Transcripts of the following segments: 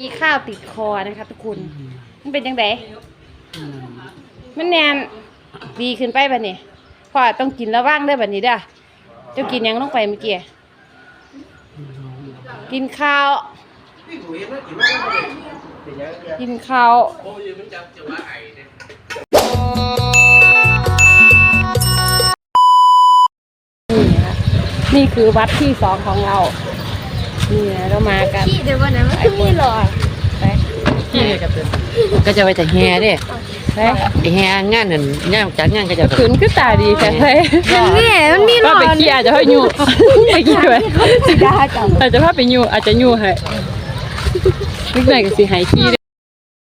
มีข้าวติดคอนะคะทุกคนมันเป็นยังไงมันแนนดีขึ้นไปบัดนี้พอต้องกินแล้วว่างเด้อบัดนี้เด้อเจ้ากินหยังลงไปเมื่อกี้กินข้าว กินข้าวนี่ค่ะนี่คือวัดที่สองของเรา นี่นะเรามากันพี่เดี๋ยววันนั้นมันคือมีหลอดไปก็จะไปแต่แห่เด้ไปไอ้แห่งานนั่นงานจัดงานก็จะขืนคือตาดีแต่ไปมันมีมันมีหลว่าอดไปเคียอาจจะให้ยูไปเคียไปสีดาจังอาจจะพาไปยูอาจจะยูให้นิดหน่อยก็สิหายขี้ด้วย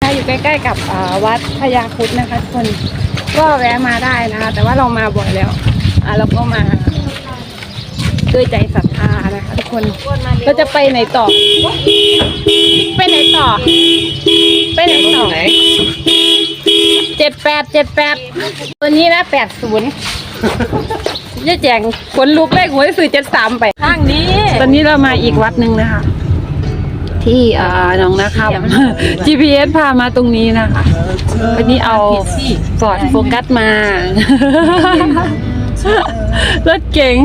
ถ้าอยู่ใกล้ๆกับอ่าวัดพญาครุดนะคะทุกคนก็แวะมาได้นะคะแต่ว่าเรามาบ่อยแล้วอ่าเราก็มาด้วยใจศรัทธานะคะ ทุกคนเราจะไปไหนต่อ ไปไหนต่อ ไปไหนต่อเจ็ดแปดเจ็ดแปดตัวนี้นะแปดศูนย์ยี่แจงขนลุกเลขหวยสื่อเจ็ดสามไปข้างนี้ ตอนนี้เรามาอีกวัดหนึ่งนะคะ ที่อ่าหน้องนะครับ GPS พามาตรงนี้นะคะ วันนี้เอาฟอร์ดโฟกัสมา รถเก๋ง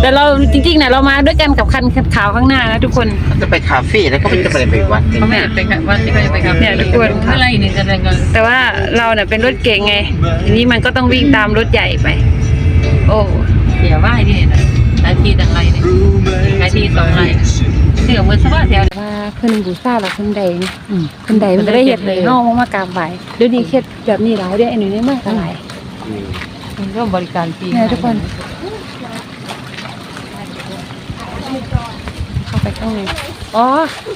แต่เราจริงๆเนี่ยเรามาด้วยกันกับคันขาวข้างหน้านะทุกคน จะไปคาเฟ่แล้วก็ไม่จะไปไปวัดกันเขาไม่ได้ไปกับวันที่เขาจะไปกับเนี่ยทุกคนเมื่อไรนี่จะเดินกันแต่ว่าเราเนี่ยเป็นรถเก๋งไงทีนี้มันก็ต้องวิ่งตามรถใหญ่ไป โอ้เดี๋ยวว่าไอ้นี่นะหลายทีต่างไรเนี่ยหลายทีสองไรเสือมือสว่าแถวว่าเพิ่นบูชาแล้วเพิ่นใดนี่เพิ่นใดมันก็ได้เฮ็ดเลยเฮามากราบไหว้เดี๋ยวนี้เฮ็ดแบบนี้หลายเด้อไอ้หนูในเมืองก็หลาย มันก็บริการฟรีเนี่ยทุกคน เข้าไปข้างในอ๋อ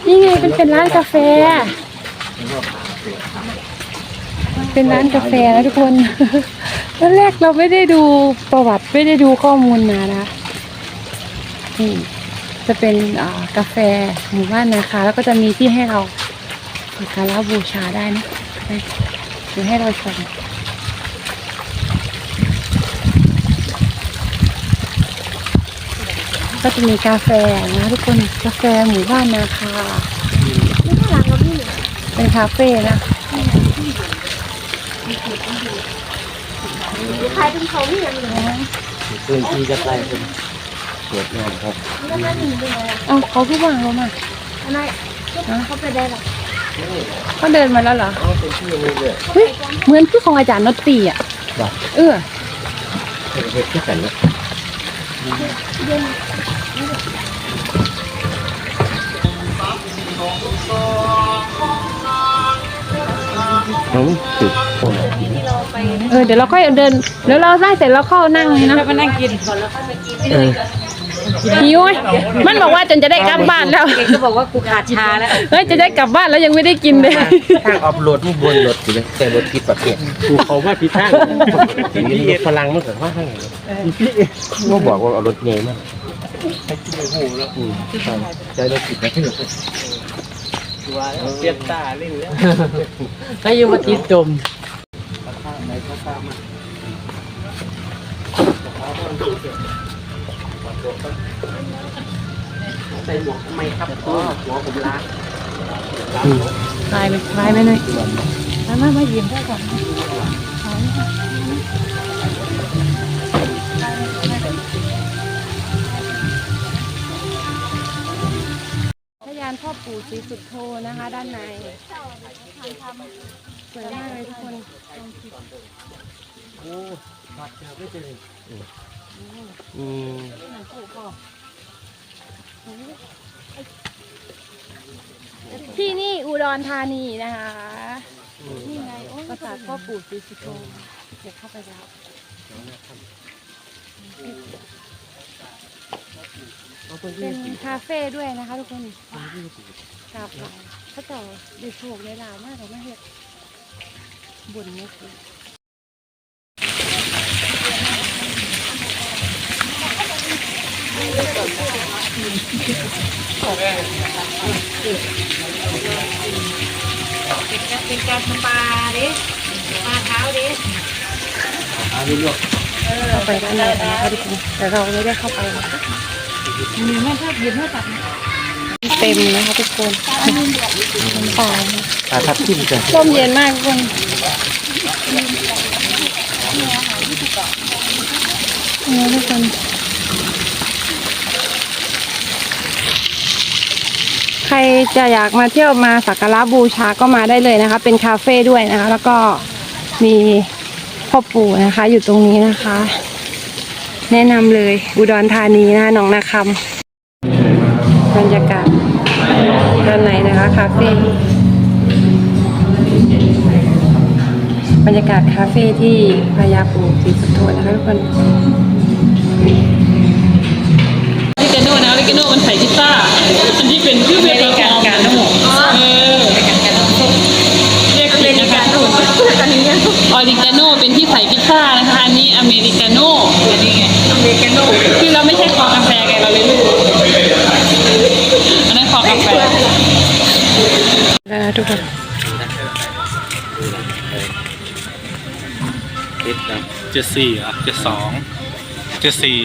นี่ไงเป็นเป็นร้านกาแฟ เป็นร้านกาแฟนะทุกคน ตอนแรกเราไม่ได้ดูประวัติไม่ได้ดูข้อมูลมานะนี่จะเป็นอ่ากาแฟหมู่บ้านนะคะ แล้วก็จะมีที่ให้เราสักการะบูชาได้นะไปเดี๋ยวให้เราชม ก็จะมีกาแฟนะทุกคนกาแฟหมู่บ้านนาคาไม่ข้างหลังก็มีเป็นคาเฟ่นะขายเป็นเขาไม่ยังเหลือพื้นที่จะใกล้เป็นสวยงามครับแล้วนั่นหนึ่งเป็นอะไรเอ้าเขาเพิ่งวางเรามาอันนั้นเขาไปได้หรอเขาเดินมาแล้วเหรออ๋อเป็นที่นี่เลยเฮ้ยเหมือนคือของอาจารย์นตตีอะบัตรเออเห็ดที่กันนะน้องติดคนเออเดี๋ยวเราค่อยเดินเดี๋ยวเราได้เสร็จแล้วเข้านั่งเลยนะมานั่งกินเออหิวไหมมันบอกว่าจนจะได้กลับบ้านแล้วเก่งก็บอกว่ากูขาดชาแล้วเฮ้ยจะได้กลับบ้านแล้วยังไม่ได้กินเลยทางออฟโหลดมันบนรถอยู่เลยแต่รถผิดประเภทกูเขาว่าผิดทางมีรถพลังมันเกิดว่าทางไหนก็บอกว่าเอารถเงยมันอืมใจรถผิดนะที่ ก็อยู่มาติดจมใส่หมวกทำไมครับพ่อหัวผมล้าลายไปลายไปหน่อยมามามายืมได้ก่อน พ่อปู่ศรีสุดโทนะคะ ด้านในสวยมากเลยทุกคนโอ้ขาดเจอไม่เจออืมที่นี่อุดรธานีนะคะนี่ไงโอ้ยปราสาทพ่อปู่ศรีสุโธเดี๋ยวเข้าไปแล้ว เป็นคาเฟ่ด้วยนะคะทุกคนกราบไหว้พระเจ้าได้โชคได้ลาบมากเลยมาเฮ็ดบุญนี่คือเป็นการสปาด้ปาเท้าเด้เข้าไปด้านในนะคะทุกคนแต่เราไม่ได้เข้าไปนะคะ เท่ากับเต็มนะคะทุกคนน้ำปลาปลาทับทิมจ้ะร่มเย็นมากทุกคนนี่ทุกคนใครจะอยากมาเที่ยวมาสักการะบูชาก็มาได้เลยนะคะ เป็นคาเฟ่ด้วยนะคะ แล้วก็มีพ่อปู่นะคะ อยู่ตรงนี้นะคะ แนะนำเลยอุดรธานีนะหนองนาคำบรรยากาศด้านในนะคะคาเฟ่บรรยากาศคาเฟ่ที่พญาปูสีสุโธนะคะทุกคนลิกาโน่นะลิกาโน่มันไข่พิซซ่า คือเราไม่ใช่คอกาแฟไงเราเลยไม่รู้อันนั้นคอกาแฟแล้วนะทุกคนเจ็ดสี่อะเจ็ดสองเจ็ดสี่